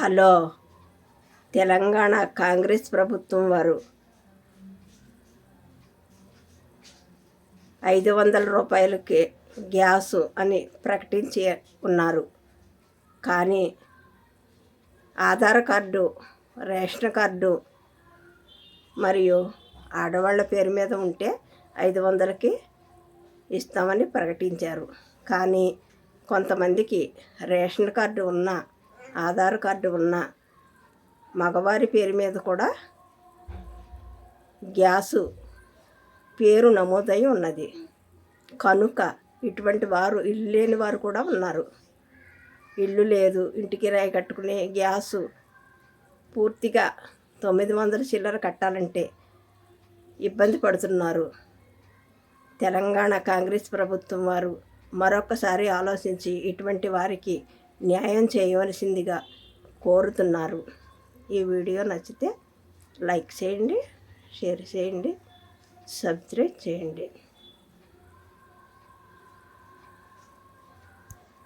Hello Telangana Congress ప్రభుత్వం వారు ఐదు వందల రూపాయలకి గ్యాసు అని ప్రకటించి ఉన్నారు. కానీ ఆధార్ కార్డు రేషన్ కార్డు మరియు ఆడవాళ్ళ పేరు మీద ఉంటే ఐదు వందలకి ఇస్తామని ప్రకటించారు. కానీ కొంతమందికి రేషన్ కార్డు ఉన్న ఆధార్ కార్డు ఉన్న మగవారి పేరు మీద కూడా గ్యాసు పేరు నమోదై ఉన్నది. కనుక ఇటువంటి వారు ఇల్లు లేని వారు కూడా ఉన్నారు. ఇల్లు లేదు ఇంటికి రాయి కట్టుకునే గ్యాసు పూర్తిగా తొమ్మిది వందల చిల్లర కట్టాలంటే ఇబ్బంది పడుతున్నారు. తెలంగాణ కాంగ్రెస్ ప్రభుత్వం వారు మరొకసారి ఆలోచించి ఇటువంటి వారికి న్యాయం చేయవలసిందిగా కోరుతున్నారు. ఈ వీడియో నచ్చితే లైక్ చేయండి షేర్ చేయండి సబ్స్క్రైబ్ చేయండి.